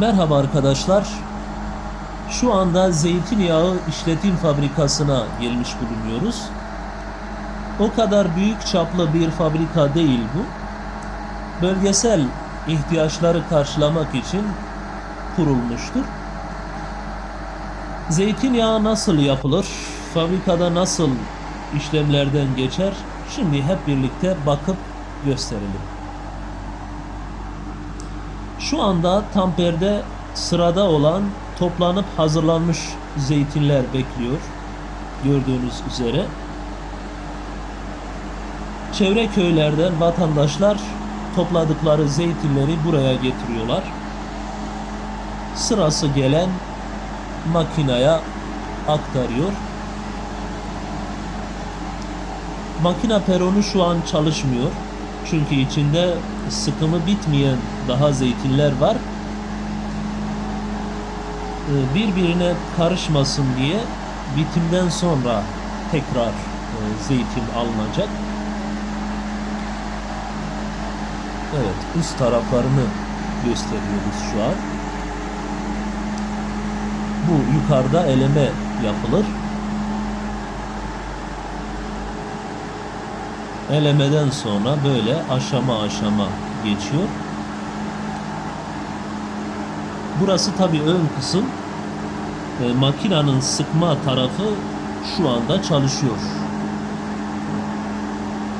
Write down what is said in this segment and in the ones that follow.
Merhaba arkadaşlar. Şu anda zeytinyağı işletim fabrikasına gelmiş bulunuyoruz. O kadar büyük çaplı bir fabrika değil bu. Bölgesel ihtiyaçları karşılamak için kurulmuştur. Zeytinyağı nasıl yapılır? Fabrikada nasıl işlemlerden geçer? Şimdi hep birlikte bakıp gösterelim. Şu anda Tamper'de sırada olan toplanıp hazırlanmış zeytinler bekliyor. Gördüğünüz üzere. Çevre köylerden vatandaşlar topladıkları zeytinleri buraya getiriyorlar. Sırası gelen makinaya aktarıyor. Makina peronu şu an çalışmıyor. Çünkü içinde sıkımı bitmeyen daha zeytinler var. Ee, Birbirine karışmasın diye bitimden sonra tekrar e, zeytin alınacak. Evet, üst taraflarını gösteriyoruz şu an. Bu yukarıda eleme yapılır. Elemeden sonra böyle aşama aşama geçiyor. Burası tabii ön kısım. E, makinenin sıkma tarafı şu anda çalışıyor.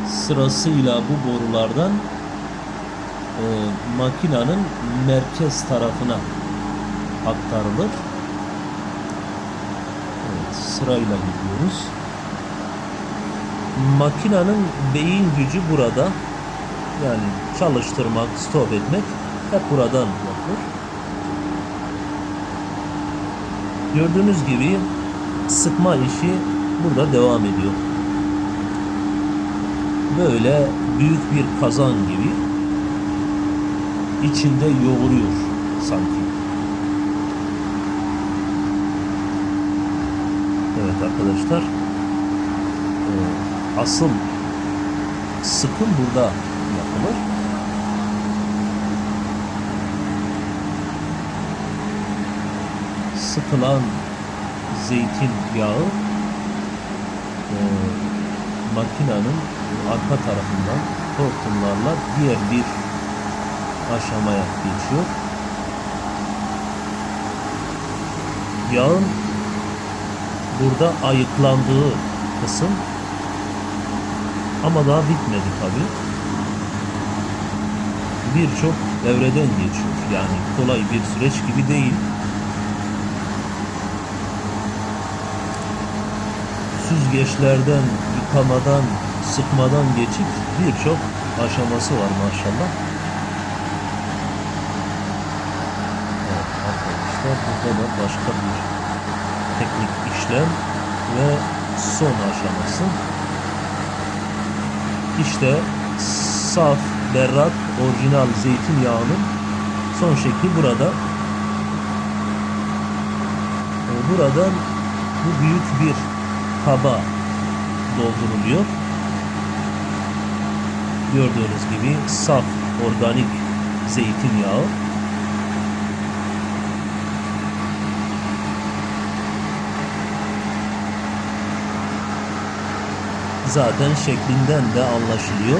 Sırasıyla bu borulardan e, makinenin merkez tarafına aktarılır. Evet, sırayla gidiyoruz. Makinenin beyin gücü burada. Yani çalıştırmak, stop etmek hep buradan yapılır. Gördüğünüz gibi sıkma işi burada devam ediyor. Böyle büyük bir kazan gibi içinde yoğuruyor sanki. Evet arkadaşlar. Asıl sıkım burada yapılır. Sıkılan zeytin yağı e, makinenin arka tarafından hortumlarla diğer bir aşamaya geçiyor. Yağın burada ayıklandığı kısım ama daha bitmedi tabi. Birçok evreden geçiyor. Yani kolay bir süreç gibi değil. Süzgeçlerden, yıkamadan, sıkmadan geçip birçok aşaması var maşallah. Evet arkadaşlar burada da başka bir teknik işlem ve son aşaması. İşte saf, berrak, orijinal zeytinyağının son şekli burada. E, Buradan bu büyük bir kaba dolduruluyor. Gördüğünüz gibi saf, organik zeytinyağı. Zaten şeklinden de anlaşılıyor.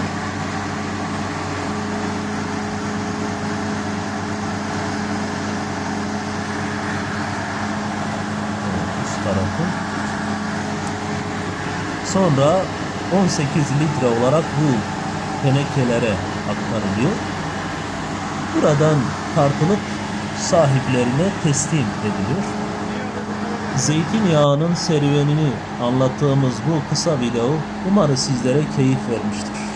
Üst tarafı. Sonra 18 litre olarak bu tenekelere aktarılıyor. Buradan tartılıp sahiplerine teslim ediliyor. Zeytinyağının serüvenini anlattığımız bu kısa video umarım sizlere keyif vermiştir.